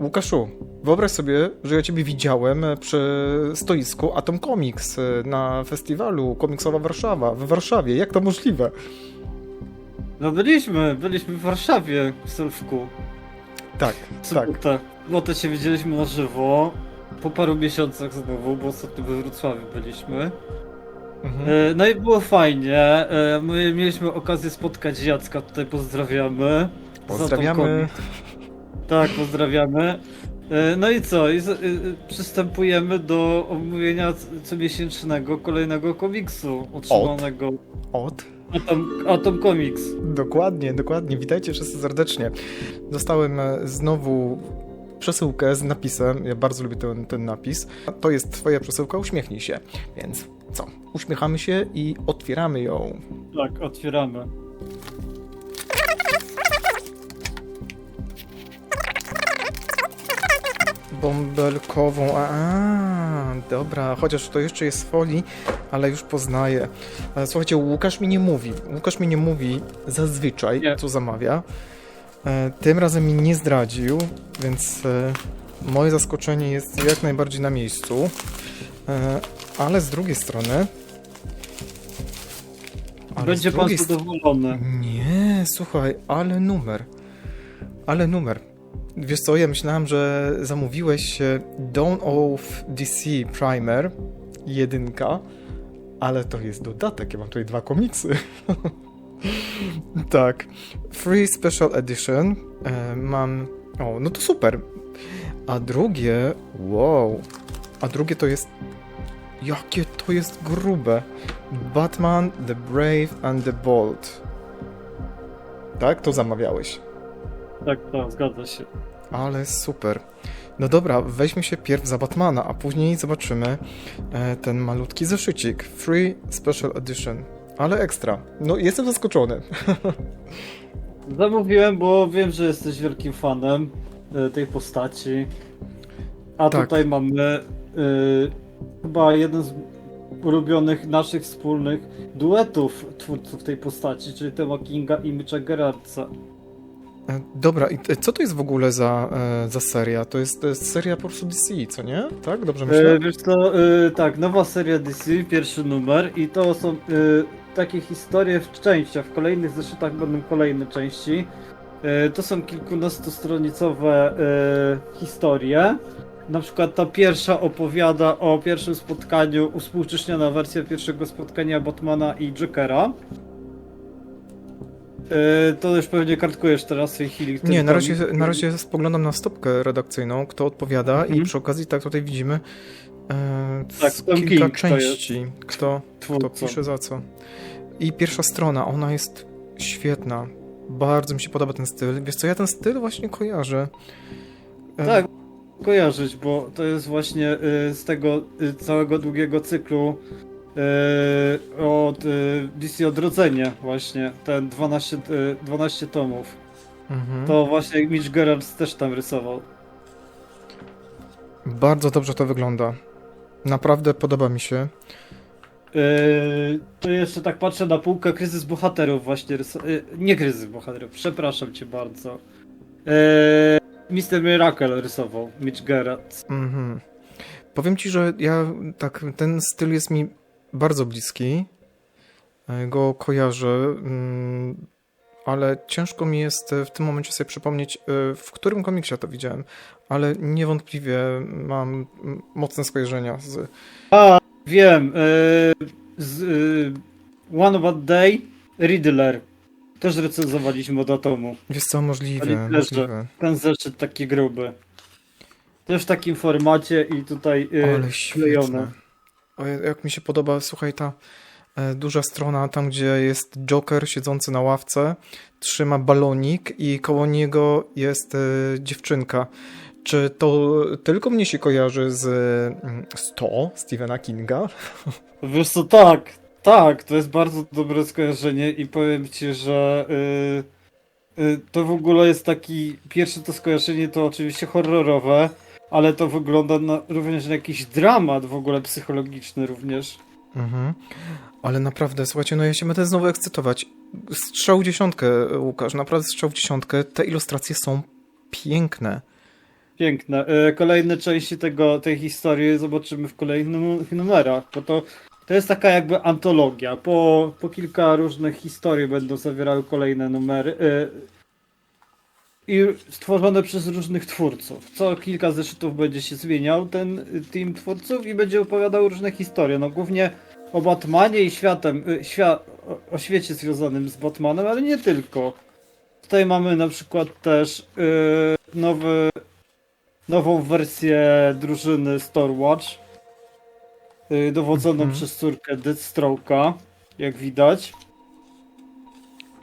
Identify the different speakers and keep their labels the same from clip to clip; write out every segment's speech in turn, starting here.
Speaker 1: Łukaszu, wyobraź sobie, że ja ciebie widziałem przy stoisku Atom Comics na festiwalu Komiksowa Warszawa w Warszawie. Jak to możliwe?
Speaker 2: No byliśmy, byliśmy w Warszawie w Sylwku.
Speaker 1: Tak, tak.
Speaker 2: Sobotę. No to się widzieliśmy na żywo. Po paru miesiącach znowu, bo ostatnio we Wrocławiu byliśmy.
Speaker 1: Mhm.
Speaker 2: E, No i było fajnie. E, My mieliśmy okazję spotkać Jacka, tutaj pozdrawiamy.
Speaker 1: Pozdrawiamy.
Speaker 2: Tak, pozdrawiamy. E, No i co? I z- y, y, przystępujemy do omówienia comiesięcznego kolejnego komiksu otrzymanego
Speaker 1: Od.
Speaker 2: Atom, Atom Comics.
Speaker 1: Dokładnie, dokładnie. Witajcie wszyscy serdecznie. Dostałem e, znowu przesyłkę z napisem. Ja bardzo lubię ten, ten napis. To jest twoja przesyłka, uśmiechnij się. Więc co? Uśmiechamy się i otwieramy ją.
Speaker 2: Tak, otwieramy.
Speaker 1: Bąbelkową. A, a, dobra, chociaż to jeszcze jest folii, ale już poznaję. E, Słuchajcie, Łukasz mi nie mówi. Łukasz mi nie mówi zazwyczaj,
Speaker 2: Nie.
Speaker 1: co zamawia. E, Tym razem mi nie zdradził, więc e, moje zaskoczenie jest jak najbardziej na miejscu. Ale z drugiej strony.
Speaker 2: Będzie pan zadowolony.
Speaker 1: nie, słuchaj, ale numer. Ale numer. Wiesz co, ja myślałem, że zamówiłeś e, Dawn of DC Primer, jedynka, ale to jest dodatek, ja mam tutaj dwa komiksy. tak. Free Special Edition e, mam... O, no to super. A drugie... Wow. A drugie to jest... Jakie to jest grube. Batman, The Brave and the Bold. Tak? To zamawiałeś.
Speaker 2: Tak, tak, zgadza się.
Speaker 1: Ale super. No dobra, weźmy się pierw za Batmana, a później zobaczymy e, ten malutki zeszycik. Free Special Edition. Ale ekstra. No, jestem zaskoczony.
Speaker 2: Zamówiłem, bo wiem, że jesteś wielkim fanem e, tej postaci. A
Speaker 1: Tak.
Speaker 2: tutaj mamy e, chyba jeden z ulubionych naszych wspólnych duetów twórców tej postaci, czyli Tema Kinga i Mitcha Gerardsa.
Speaker 1: E, dobra, i e, co to jest w ogóle za, e, za seria? To jest, to jest seria po prostu DC, co nie? Tak? Dobrze myślę?
Speaker 2: E, wiesz co, e, tak, nowa seria DC, pierwszy numer i to są e, takie historie w częściach, w kolejnych zeszytach będą kolejne części. E, to są kilkunastostronicowe e, historie. Na przykład ta pierwsza opowiada o pierwszym spotkaniu, uspółcześniona wersja pierwszego spotkania Batmana i Jokera. E, to już pewnie kartkujesz teraz w tej chwili.
Speaker 1: Nie, na razie, na razie spoglądam na stopkę redakcyjną, kto odpowiada i
Speaker 2: Mhm.
Speaker 1: przy okazji tak tutaj widzimy e,
Speaker 2: Tak,
Speaker 1: kilka części, kto, kto pisze za co. I pierwsza strona, ona jest świetna. Bardzo mi się podoba ten styl. Wiesz co, ja ten styl właśnie kojarzę. E,
Speaker 2: Tak, kojarzyć, bo to jest właśnie y, z tego y, całego długiego cyklu y, od y, DC Odrodzenie właśnie, ten 12, y, 12 tomów.
Speaker 1: Mhm.
Speaker 2: To właśnie Mitch Gerards też tam rysował.
Speaker 1: Bardzo dobrze to wygląda. Naprawdę podoba mi się.
Speaker 2: Y, to jeszcze tak patrzę na półkę Kryzys Bohaterów właśnie rysował. nie Kryzys Bohaterów, przepraszam cię bardzo. Y, Mr. Miracle rysował Mitch Gerards.
Speaker 1: Mhm. Powiem ci, że ja tak, ten styl jest mi bardzo bliski. E, Go kojarzę, mm, ale ciężko mi jest e, w tym momencie sobie przypomnieć, e, w którym komiksie to widziałem, ale niewątpliwie mam mm, mocne skojarzenia z.
Speaker 2: A, wiem. z, One Bad Day, Riddler. Też recenzowaliśmy od Atomu.
Speaker 1: Wiesz co, możliwe, możliwe.
Speaker 2: Ten zeszyt taki gruby. Też w takim formacie i tutaj y,
Speaker 1: Ale świetne. Jak mi się podoba, słuchaj, ta e, duża strona, tam gdzie jest Joker siedzący na ławce, trzyma balonik i koło niego jest e, dziewczynka. Czy to tylko mnie się kojarzy z mm, 100 Stephena Kinga?
Speaker 2: Wiesz co, tak, tak, to jest bardzo dobre skojarzenie i powiem ci, że y, y, to w ogóle jest taki, pierwsze to skojarzenie to oczywiście horrorowe, ale to wygląda na, również na jakiś dramat w ogóle psychologiczny również.
Speaker 1: Mhm. Ale naprawdę, słuchajcie, no ja się będę znowu ekscytować. Strzał dziesiątkę, Łukasz, naprawdę strzał dziesiątkę. Te ilustracje są piękne.
Speaker 2: Piękne. E, Kolejne części tego, tej historii zobaczymy w kolejnych numerach, bo to, to jest taka jakby antologia. Po, po kilka różnych historii będą zawierały kolejne numery. I stworzone przez różnych twórców. Co kilka zeszytów będzie się zmieniał ten team twórców i będzie opowiadał różne historie. No głównie o Batmanie i światem, y, świa, o, świecie związanym z Batmanem, ale nie tylko. Tutaj mamy na przykład też y, nowy nową wersję drużyny Stormwatch, yy, dowodzoną
Speaker 1: Mhm.
Speaker 2: przez córkę Deathstroke'a, jak widać.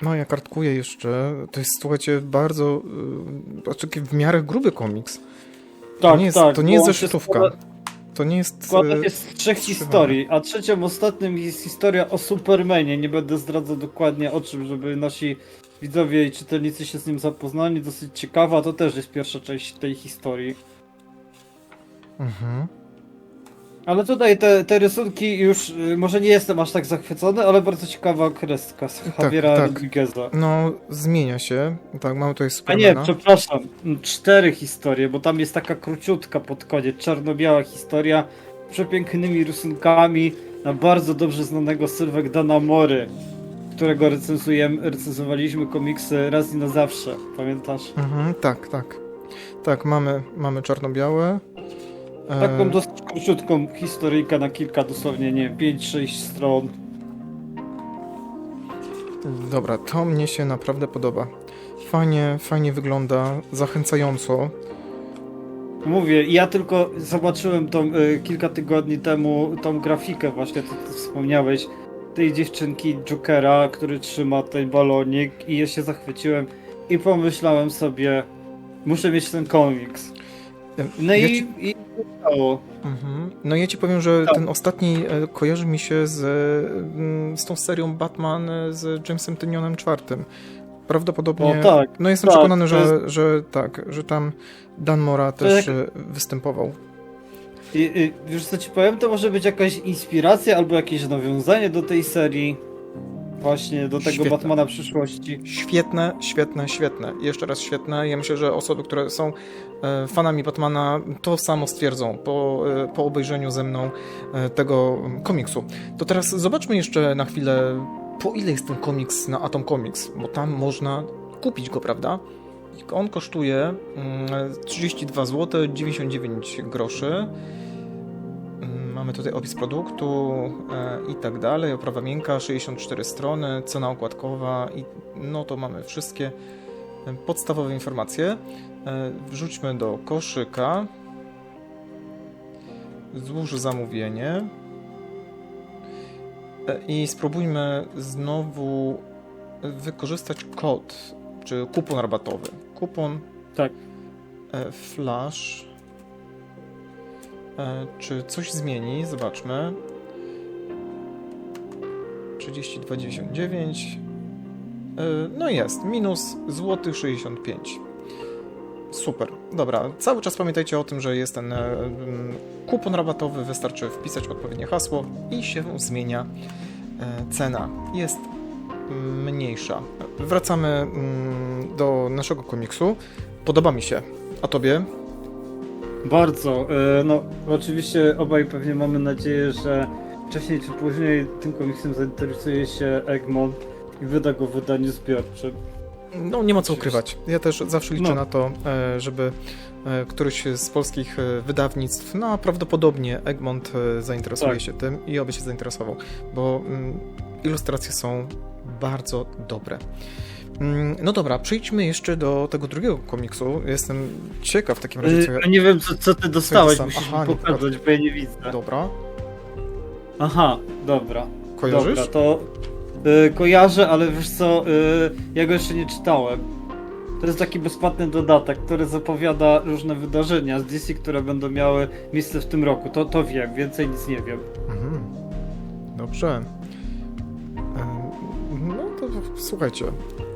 Speaker 1: No, ja kartkuję jeszcze. To jest, słuchajcie, bardzo. Yy, znaczy, w miarę gruby komiks.
Speaker 2: Tak,
Speaker 1: to nie jest,
Speaker 2: tak.
Speaker 1: to nie jest zeszytówka.
Speaker 2: składa-
Speaker 1: To nie jest.
Speaker 2: Składa
Speaker 1: yy,
Speaker 2: się z trzech historii, a trzecią, ostatnim jest historia o Supermanie. Nie będę zdradzał dokładnie o czym, żeby nasi widzowie i czytelnicy się z nim zapoznali. Dosyć ciekawa, to też jest pierwsza część tej historii.
Speaker 1: Mhm.
Speaker 2: Ale tutaj te, te rysunki już, y, może nie jestem aż tak zachwycony, ale bardzo ciekawa kreska z Javiera
Speaker 1: tak.
Speaker 2: Rodrigueza.
Speaker 1: No, zmienia się. Tak, mamy tutaj
Speaker 2: A
Speaker 1: Supermana.
Speaker 2: nie, przepraszam, m, cztery historie, bo tam jest taka króciutka pod koniec, czarno-biała historia z przepięknymi rysunkami na bardzo dobrze znanego Sylwek Dana Mory, którego recenzujemy, recenzowaliśmy komiksy raz i na zawsze, pamiętasz?
Speaker 1: Mhm, tak, tak. Tak, mamy, mamy czarno-białe. E,
Speaker 2: Taką dosyć króciutką historyjkę na kilka, dosłownie, nie wiem, 5-6 stron.
Speaker 1: Dobra, to mnie się naprawdę podoba. Fajnie, fajnie wygląda, zachęcająco.
Speaker 2: Mówię, ja tylko zobaczyłem tą y, kilka tygodni temu tą grafikę właśnie, co ty wspomniałeś, tej dziewczynki Jokera, który trzyma ten balonik i ja się zachwyciłem i pomyślałem sobie, muszę mieć ten komiks. No
Speaker 1: Ja
Speaker 2: i,
Speaker 1: ci-
Speaker 2: i udało.
Speaker 1: Mhm. No ja ci powiem, że
Speaker 2: Tak.
Speaker 1: ten ostatni e, kojarzy mi się z, mm, z tą serią Batman e, z Jamesem Tynionem IV. Prawdopodobnie.
Speaker 2: O tak,
Speaker 1: no jestem
Speaker 2: tak,
Speaker 1: przekonany, że,
Speaker 2: jest-
Speaker 1: że tak, że tam Dan Mora też
Speaker 2: jak-
Speaker 1: e, występował.
Speaker 2: I, i, wiesz co ci powiem, to może być jakaś inspiracja albo jakieś nawiązanie do tej serii. Właśnie do tego
Speaker 1: Świetne.
Speaker 2: Batmana przyszłości.
Speaker 1: Świetne, świetne, świetne. Jeszcze raz świetne. Ja myślę, że osoby, które są e, fanami Batmana, to samo stwierdzą po, e, po obejrzeniu ze mną e, tego komiksu. To teraz zobaczmy jeszcze na chwilę, po ile jest ten komiks na Atom Comics, bo tam można kupić go, prawda? On kosztuje mm, 32 zł 99 groszy. Mamy tutaj opis produktu e, i tak dalej, oprawa miękka, 64 strony, cena okładkowa i no to mamy wszystkie e, podstawowe informacje. E, Wrzućmy do koszyka. Złóż zamówienie. I spróbujmy znowu wykorzystać kod, czy kupon rabatowy. Kupon
Speaker 2: Tak.
Speaker 1: flash. E, Czy coś zmieni? Zobaczmy. 32,99. E, No jest, minus złotych 65. Super, dobra. Cały czas pamiętajcie o tym, że jest ten e, mm, kupon rabatowy, wystarczy wpisać odpowiednie hasło i się zmienia cena. Jest mm, mniejsza. Wracamy mm, do naszego komiksu. Podoba mi się. A tobie?
Speaker 2: Bardzo. e, No, oczywiście obaj pewnie mamy nadzieję, że wcześniej czy później tym komiksem zainteresuje się Egmont i wyda go w wydaniu zbiorczym.
Speaker 1: No, nie ma co ukrywać. Ja też zawsze liczę
Speaker 2: No.
Speaker 1: na to, e, żeby e, któryś z polskich wydawnictw, no prawdopodobnie Egmont zainteresuje
Speaker 2: Tak.
Speaker 1: się tym i oby się zainteresował, bo mm, ilustracje są bardzo dobre. Mm, No dobra, przejdźmy jeszcze do tego drugiego komiksu. Jestem ciekaw w takim razie, co ja...
Speaker 2: E, nie wiem, co, co ty dostałeś,
Speaker 1: dostałem?
Speaker 2: musisz
Speaker 1: Aha,
Speaker 2: mi
Speaker 1: nie
Speaker 2: pokazać, bo ja nie widzę.
Speaker 1: Dobra,
Speaker 2: Aha, dobra.
Speaker 1: kojarzysz?
Speaker 2: Dobra, to y, kojarzę, ale wiesz co, y, ja go jeszcze nie czytałem. To jest taki bezpłatny dodatek, który zapowiada różne wydarzenia z DC, które będą miały miejsce w tym roku. To, to wiem, więcej nic nie wiem.
Speaker 1: Mhm. Dobrze. Em, No to słuchajcie.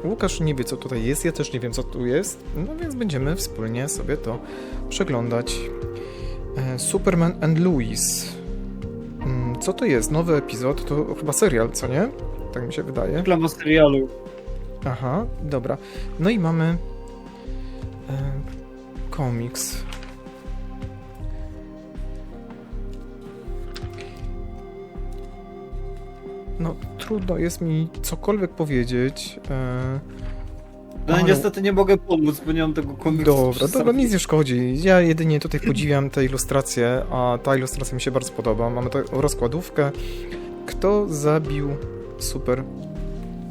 Speaker 1: Łukasz nie wie, co tutaj jest, ja też nie wiem, co tu jest, no więc będziemy wspólnie sobie to przeglądać. E, Superman and Louis. Mm, Co to jest? Nowy epizod? To chyba serial, co nie? Tak mi się wydaje.
Speaker 2: Reklama serialu.
Speaker 1: Aha, dobra. No i mamy e, komiks no trudno jest mi cokolwiek powiedzieć. E,
Speaker 2: No
Speaker 1: Ale-
Speaker 2: niestety nie mogę pomóc, bo nie mam tego komiksu.
Speaker 1: Dobra, dobra, nic nie szkodzi. Ja jedynie tutaj podziwiam tę ilustrację, a ta ilustracja mi się bardzo podoba. Mamy tutaj rozkładówkę. Kto zabił super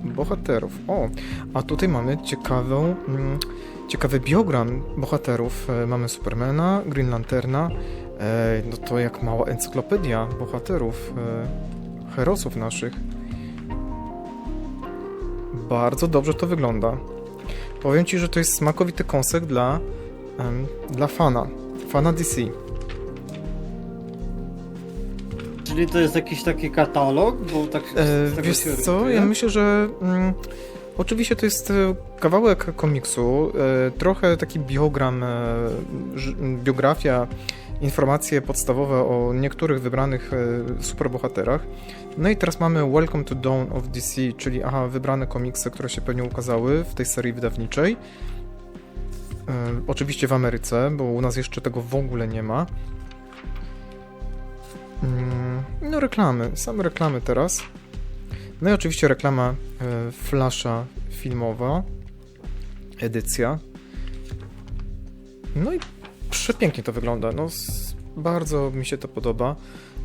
Speaker 1: bohaterów? O, a tutaj mamy ciekawą, mm, ciekawy biogram bohaterów. E, Mamy Supermana, Green Lanterna. E, no to jak mała encyklopedia bohaterów, herosów naszych. Bardzo dobrze to wygląda. Powiem ci, że to jest smakowity kąsek dla, em, dla fana. Fana DC.
Speaker 2: Czyli to jest jakiś taki katalog, bo tak
Speaker 1: E, wiesz co, ja myślę, że mm, oczywiście to jest e, kawałek komiksu, e, trochę taki biogram, e, biografia, informacje podstawowe o niektórych wybranych e, superbohaterach. No i teraz mamy Welcome to Dawn of DC, czyli aha, wybrane komiksy, które się pewnie ukazały w tej serii wydawniczej. E, oczywiście w Ameryce, bo u nas jeszcze tego w ogóle nie ma. Mm, No reklamy, same reklamy teraz. No i oczywiście reklama e, Flasha filmowa, edycja. No i przepięknie to wygląda. No, bardzo mi się to podoba.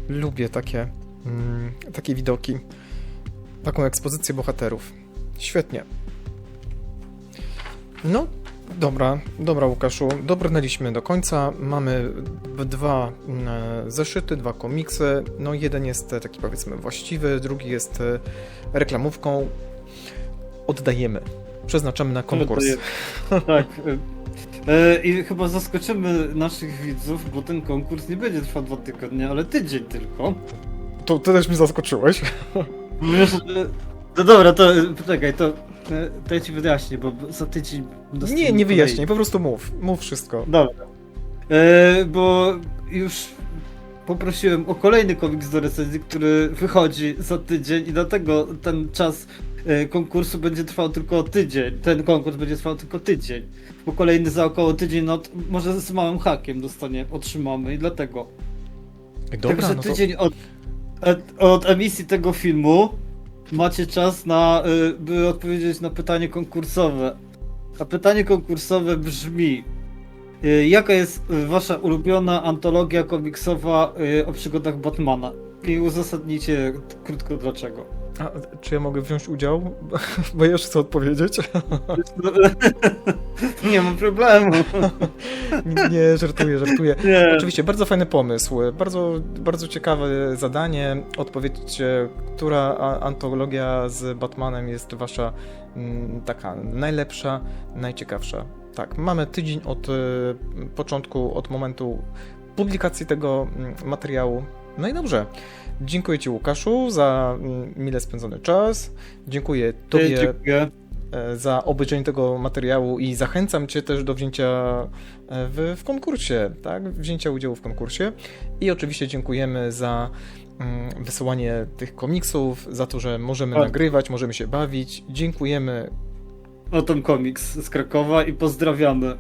Speaker 1: Lubię takie, mm, takie widoki, taką ekspozycję bohaterów. Świetnie. No, dobra, dobra Łukaszu, dobrnęliśmy do końca. Mamy dwa mm, e, zeszyty, dwa komiksy. No jeden jest e, taki powiedzmy właściwy, drugi jest e, reklamówką. Oddajemy. Przeznaczamy na konkurs.
Speaker 2: Tak. E, I chyba zaskoczymy naszych widzów, bo ten konkurs nie będzie trwał dwa tygodnie, ale tydzień tylko.
Speaker 1: To ty też mnie zaskoczyłeś.
Speaker 2: Wiesz, e, No dobra, to e, poczekaj, to, e, to ja ci wyjaśnię, bo za tydzień...
Speaker 1: Nie, nie
Speaker 2: kolejny.
Speaker 1: wyjaśniaj, po prostu mów. Mów wszystko.
Speaker 2: Dobra. E, bo już poprosiłem o kolejny komiks do recenzji, który wychodzi za tydzień i dlatego ten czas konkursu będzie trwał tylko tydzień. Ten konkurs będzie trwał tylko tydzień. Bo kolejny za około tydzień, no może z małym hakiem dostanie, otrzymamy i dlatego.
Speaker 1: Dobra,
Speaker 2: Także
Speaker 1: no to...
Speaker 2: tydzień od, od, od emisji tego filmu macie czas na, y, by odpowiedzieć na pytanie konkursowe. A pytanie konkursowe brzmi: Jaka jest wasza ulubiona antologia komiksowa o przygodach Batmana? I uzasadnijcie krótko dlaczego.
Speaker 1: A, czy ja mogę wziąć udział? Bo jeszcze chcę odpowiedzieć.
Speaker 2: Nie ma problemu.
Speaker 1: Nie, żartuję, żartuję.
Speaker 2: Nie.
Speaker 1: Oczywiście, bardzo fajny pomysł, bardzo, bardzo ciekawe zadanie. Odpowiedzcie, która antologia z Batmanem jest wasza mm, taka najlepsza, najciekawsza. Tak, mamy tydzień od e, początku, od momentu publikacji tego mm, materiału. No i dobrze. Dziękuję Ci, Łukaszu, za mm, mile spędzony czas. Dziękuję Tobie
Speaker 2: Dziękuję.
Speaker 1: e, za obejrzenie tego materiału i zachęcam Cię też do wzięcia e, w, w konkursie, tak? Wzięcia udziału w konkursie. I oczywiście dziękujemy za mm, wysyłanie tych komiksów, za to, że możemy
Speaker 2: Tak.
Speaker 1: nagrywać, możemy się bawić. Dziękujemy.
Speaker 2: Otom komiks z Krakowa i pozdrawiamy.